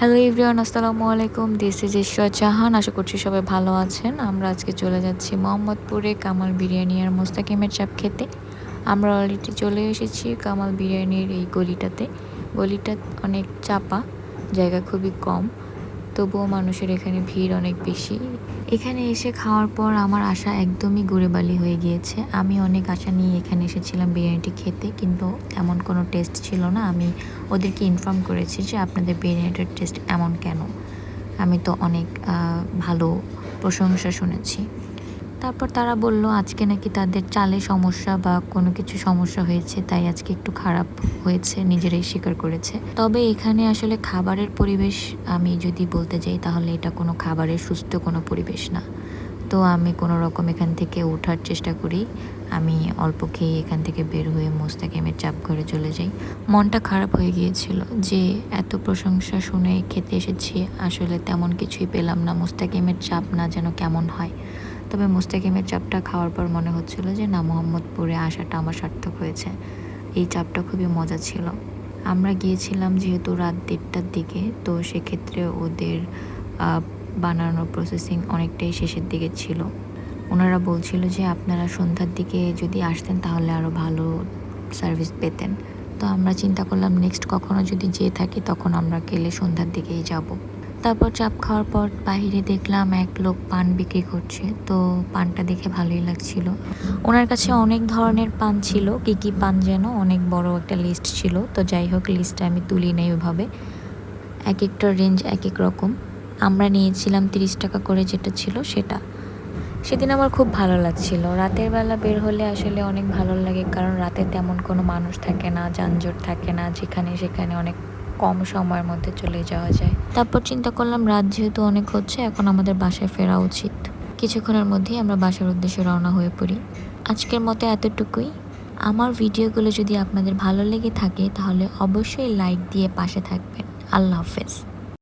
Hello everyone আসসালামু আলাইকুম। This is ঈশ্বর চাহান আশা করছি সবাই ভালো আছেন। আমরা আজকে চলে যাচ্ছি মোহাম্মদপুরে কামাল বিরিয়ানি আর মোস্তাকিমের চাপ খেতে। আমরা অলরেডি চলে এসেছি কামাল বিরিয়ানির এই গলিটাতে। গলিটা অনেক চাপা, জায়গা খুবই কম। তবুও মানুষের এখানে ভিড় অনেক বেশি। এখানে এসে খাওয়ার পর আমার আশা একদমই গুড়েবালি হয়ে গিয়েছে। আমি অনেক আশা নিয়ে এখানে এসেছিলাম বিরিয়ানিটি খেতে, কিন্তু এমন কোনো টেস্ট ছিল না। আমি ওদেরকে ইনফর্ম করেছি যে আপনাদের বিরিয়ানিটার টেস্ট এমন কেন। আমি তো অনেক ভালো প্রশংসা শুনেছি। তারপর তারা বলল, আজকে নাকি তাদের চালে সমস্যা বা কোনো কিছু সমস্যা হয়েছে, তাই আজকে একটু খারাপ হয়েছে, নিজেরাই স্বীকার করেছে। তবে এখানে আসলে খাবারের পরিবেশ আমি যদি বলতে যাই, তাহলে এটা কোনো খাবারের সুস্থ কোনো পরিবেশ না। তো আমি কোনো রকম এখান থেকে ওঠার চেষ্টা করি। আমি অল্প খেয়ে এখান থেকে বের হয়ে মোস্তাকিমের চাপ ঘরে চলে যাই। মনটা খারাপ হয়ে গিয়েছিল যে এত প্রশংসা শুনে খেতে এসেছি, আসলে তেমন কিছুই পেলাম না। মোস্তাকিমের চাপ না যেন কেমন হয়। তবে মোস্তাকিমের চাপটা খাওয়ার পর মনে হচ্ছিল যে না মোহাম্মদপুরে আসাটা আমার সার্থক হয়েছে। এই চাপটা খুবই মজা ছিল। আমরা গিয়েছিলাম যেহেতু রাত দেড়টার দিকে তো সেক্ষেত্রে ওদের আহ, বানানোর প্রসেসিং অনেকটাই শেষের দিকে ছিল। ওনারা বলছিল যে আপনারা সন্ধ্যার দিকে যদি আসতেন তাহলে আরও ভালো সার্ভিস পেতেন। তো আমরা চিন্তা করলাম নেক্সট কখনো যদি যেয়ে থাকি তখন আমরা গেলে সন্ধ্যার দিকেই যাব। তারপর চাপ খাওয়ার পর বাইরে দেখলাম এক লোক পান বিক্রি করছে। তো পানটা দেখে ভালোই লাগছিল। ওনার কাছে অনেক ধরনের পান ছিল। কি কি পান যেন অনেক বড় একটা লিস্ট ছিল। তো যাই হোক লিস্টটা আমি তুলি নেই ওইভাবে এক একটা রেঞ্জ এক এক রকম। আমরা নিয়েছিলাম তিরিশ টাকা করে যেটা ছিল সেটা। সেদিন আমার খুব ভালো লাগছিল। রাতের বেলা বের হলে আসলে অনেক ভালো লাগে। কারণ রাতে তেমন কোনো মানুষ থাকে না, যানজট থাকে না, যেখানে সেখানে অনেক কম সময়ের মধ্যে চলে যাওয়া যায়। তারপর চিন্তা করলাম, রাত যেহেতু অনেক হচ্ছে, এখন আমাদের বাসায় ফেরা উচিত। কিছুক্ষণের মধ্যেই আমরা বাসার উদ্দেশ্যে রওনা হয়ে পড়ি। আজকের মতো এতটুকুই। আমার ভিডিওগুলো যদি আপনাদের ভালো লেগে থাকে, তাহলে অবশ্যই লাইক দিয়ে পাশে থাকবেন। আল্লাহ হাফেজ।